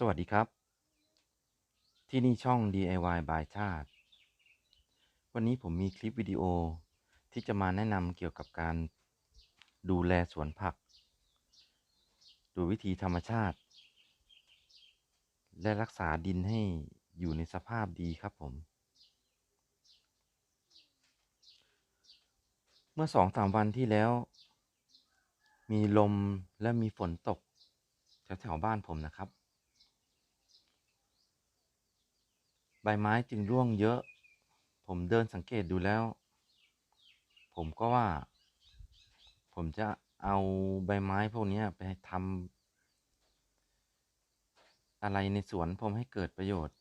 สวัสดีครับ ที่นี่ช่อง DIY by ชาติ วันนี้ผมมีคลิปวิดีโอที่จะมาแนะนำเกี่ยวกับการดูแลสวนผัก ดูวิธีธรรมชาติ และรักษาดินให้อยู่ในสภาพดีครับผม เมื่อสองสามวันที่แล้ว มีลมและมีฝนตกแถวๆบ้านผมนะครับ ใบไม้จึงร่วงเยอะ ผมเดินสังเกตดูแล้ว ผมก็ว่า ผมจะเอาใบไม้พวกนี้ไปทำอะไรในสวนผมให้เกิดประโยชน์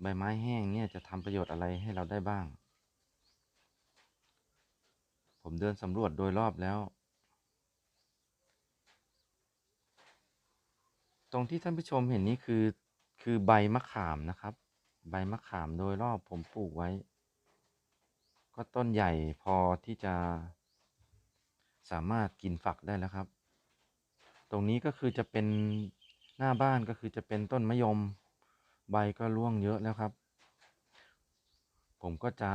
ใบไม้แห้งเนี่ยจะทำประโยชน์อะไรให้เราได้บ้าง ผมเดินสำรวจโดยรอบแล้วตรงที่ท่านผู้ชมเห็นนี่คือคือใบมะขามนะครับ ใบมะขามโดยรอบผมปลูกไว้ ก็ต้นใหญ่พอที่จะ สามารถกินฝักได้แล้วครับ ตรงนี้ก็คือจะเป็นหน้าบ้านก็คือจะเป็นต้นมะยม ใบก็ร่วงเยอะแล้วครับ ผมก็จะ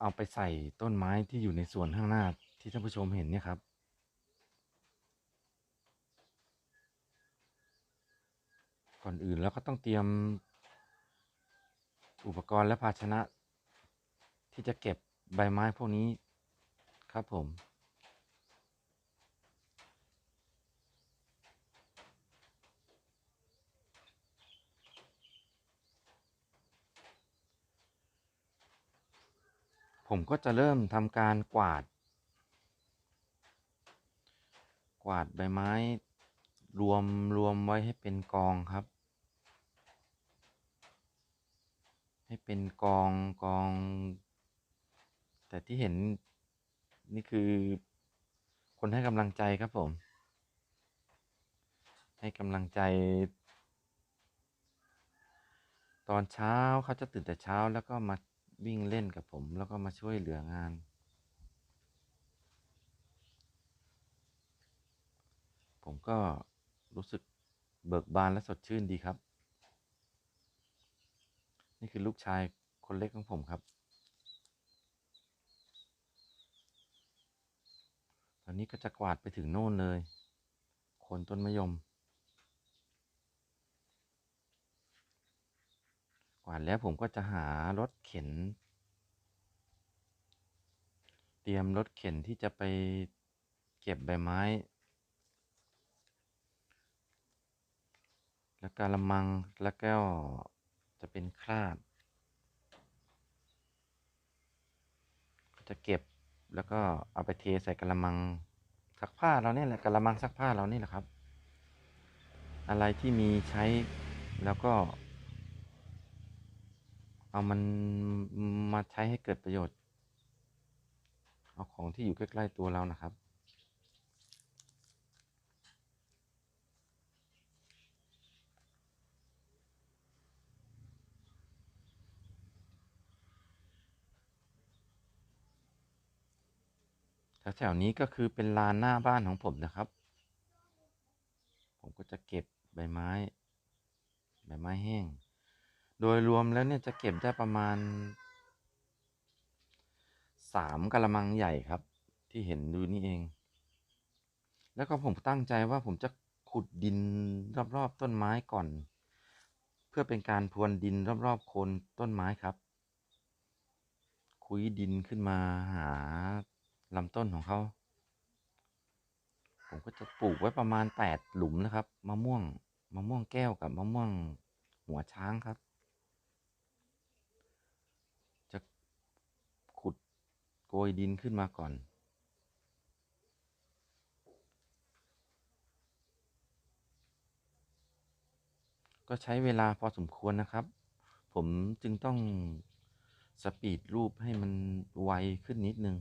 เอาไปใส่ต้นไม้ที่อยู่ในสวนข้างหน้าที่ท่านผู้ชมเห็นเนี่ยครับ ก่อนอื่นแล้วก็ต้องเตรียม อุปกรณ์และภาชนะ ที่จะเก็บใบไม้พวกนี้ครับผม ผมก็จะเริ่มทำการกวาด กวาดใบไม้ รวมรวมไว้ให้เป็นกองครับ ให้เป็นกองกอง แต่ที่เห็นนี่คือ คนให้กำลังใจครับผม ให้กำลังใจ ตอนเช้าเขาจะตื่นแต่เช้าแล้วก็มาวิ่งเล่นกับผม แล้วก็มาช่วยเหลืองานผมก็ รู้สึกเบิกบานและสดชื่นดีครับ นี่คือลูกชายคนเล็กของผมครับ ตอนนี้ก็จะกวาดไปถึงโน่นเลยโคนต้นมะยม กวาดแล้วผมก็จะหารถเข็น เตรียมรถเข็นที่จะไปเก็บใบไม้ แล้วกระมังแล้วก็จะเป็นคราดก็จะเก็บแล้วก็เอาไปเทใส่กระมังซักผ้าเราเนี่ยแหละกระมังซักผ้าเรานี่แหละครับ อะไรที่มีใช้แล้วก็ เอามันมาใช้ให้เกิดประโยชน์ เอาของที่อยู่ใกล้ ๆ ตัวเรานะครับ แถวๆนี้ก็คือเป็นลานหน้าบ้านของผมนะครับ ผมก็จะเก็บใบไม้ ใบไม้แห้ง โดยรวมแล้วเนี่ยจะเก็บได้ประมาณสามกะละมังใหญ่ครับ ที่เห็นดูนี่เอง แล้วก็ผมตั้งใจว่าผมจะขุดดินรอบๆต้นไม้ก่อน เพื่อเป็นการพรวนดินรอบๆโคนต้นไม้ครับ คุยดินขึ้นมาหา ลำต้นของเขา ผมก็จะปลูกไว้ประมาณแปดหลุมนะครับมะม่วงมะม่วงแก้วกับมะม่วงหัวช้างครับ จะขุดโกยดินขึ้นมาก่อนก็ใช้เวลาพอสมควรนะครับ ผมจึงต้องสปีดรูปให้มันไวขึ้นนิดนึง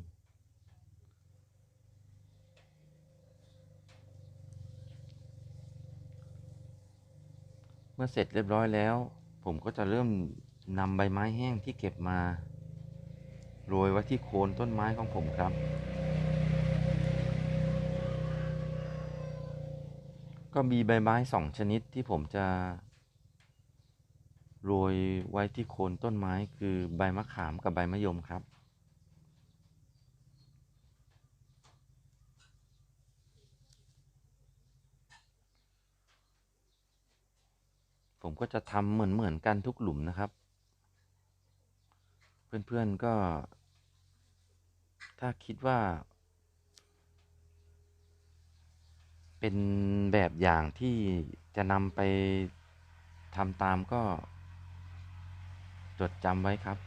มื่อเสร็จเรียบร้อยแล้ว ผมก็จะเริ่มนำใบไม้แห้งที่เก็บมา โรยไว้ที่โคนต้นไม้ของผมครับ ก็มีใบไม้สองชนิดที่ผมจะ โรยไว้ที่โคนต้นไม้คือใบมะขามกับใบมะยมครับ ผมก็จะทำเหมือนเหมือนกันทุกหลุมนะครับ เพื่อนๆก็ ถ้าคิดว่า เป็นแบบอย่างที่จะนำไปทำตามก็จดจำไว้ครับ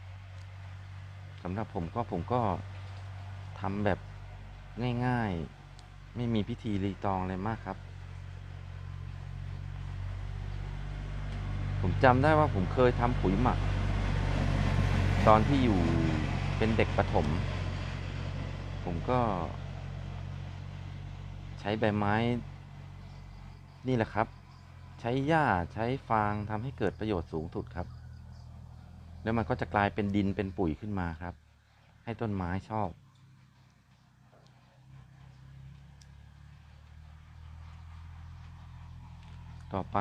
สำหรับผมก็ผมก็ทำแบบง่ายๆ ไม่มีพิธีรีตองอะไรมากครับ ผมจำได้ว่าผมเคยทำปุ๋ยหมัก ตอนที่อยู่เป็นเด็กประถม ผมก็ ใช้ใบไม้ นี่แหละครับ ใช้หญ้าใช้ฟางทำให้เกิดประโยชน์สูงสุดครับ แล้วมันก็จะกลายเป็นดินเป็นปุ๋ยขึ้นมาครับ ให้ต้นไม้ชอบต่อไป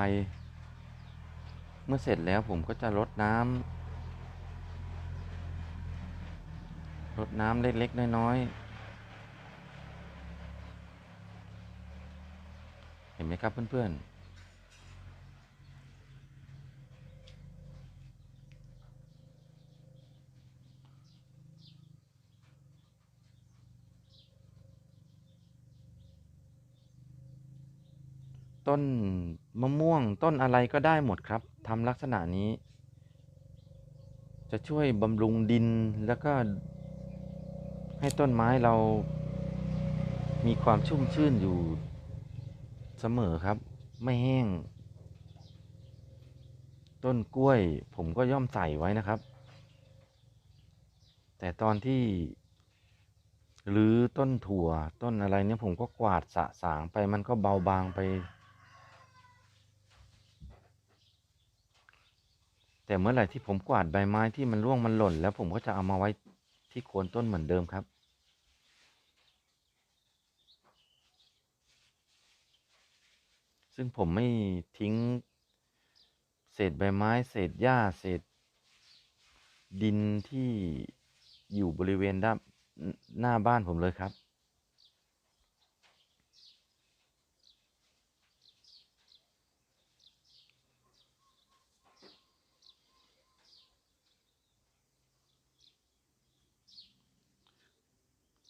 เมื่อเสร็จแล้วผมก็จะรดน้ำรดน้ำเล็กๆน้อยๆเห็นไหมครับเพื่อนๆ ต้นมะม่วงต้นอะไรก็ได้หมดครับทำลักษณะนี้ จะช่วยบำรุงดินแล้วก็ ให้ต้นไม้เรา มีความชุ่มชื่นอยู่เสมอครับ ไม่แห้ง ต้นกล้วยผมก็ย่อมใส่ไว้นะครับ แต่ตอนที่หรือต้นถั่วต้นอะไรเนี่ยผมก็กวาดสะสางไปมันก็เบาบางไป แต่เมื่อไหร่ที่ผมกวาดใบไม้ที่มันร่วงมันหล่น แล้วผมก็จะเอามาไว้ที่โคนต้นเหมือนเดิมครับ ซึ่งผมไม่ทิ้ง เศษใบไม้ เศษหญ้า เศษ ดินที่อยู่บริเวณด้านหน้าบ้านผมเลยครับ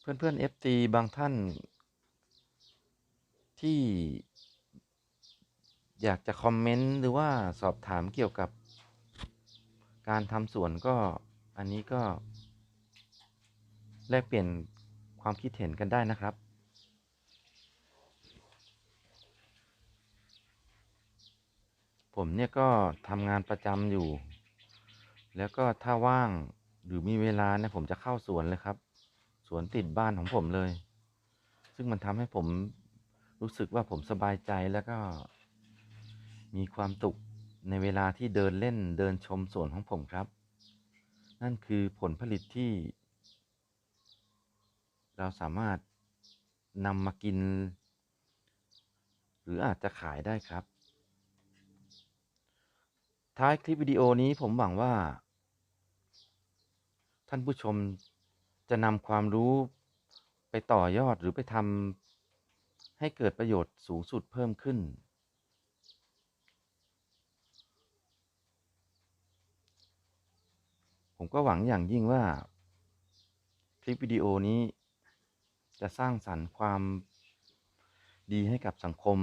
เพื่อนเพื่อน FT บางท่าน ที่ อยากจะคอมเมนต์หรือว่าสอบถามเกี่ยวกับ การทำสวนก็อันนี้ก็ แลกเปลี่ยนความคิดเห็นกันได้นะครับผมเนี่ยก็ทำงานประจำอยู่ แล้วก็ถ้าว่างหรือมีเวลาเนี่ยผมจะเข้าสวนเลยครับ วนติดบ้านของผมเลย ซึ่งมันทำให้ผมรู้สึกว่าผมสบายใจแล้วก็ มีความสุขในเวลาที่เดินเล่นเดินชมสวนของผมครับ นั่นคือผลผลิตที่ เราสามารถนำมากิน หรืออาจจะขายได้ครับ ท้ายคลิปวิดีโอนี้ผมหวังว่า ท่านผู้ชม จะนำความรู้ไปต่อยอดหรือไปทำให้เกิดประโยชน์สูงสุดเพิ่มขึ้น ผมก็หวังอย่างยิ่งว่า คลิปวิดีโอนี้จะสร้างสรรค์ความดีให้กับสังคม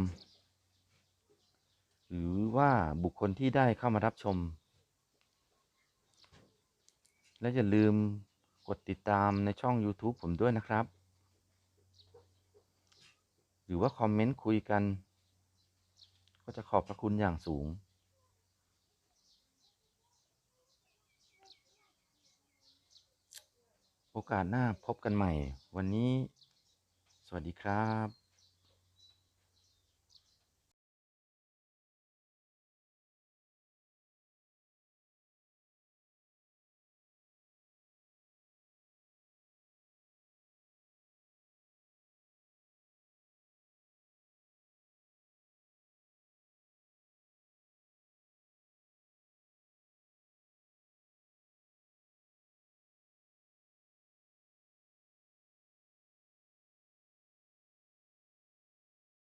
หรือว่าบุคคลที่ได้เข้ามารับชม และอย่าลืม กดติดตามในช่อง YouTube ผมด้วยนะครับ หรือว่าคอมเมนต์คุยกัน ก็จะขอบพระคุณอย่างสูง โอกาสหน้าพบกันใหม่ วันนี้ สวัสดีครับ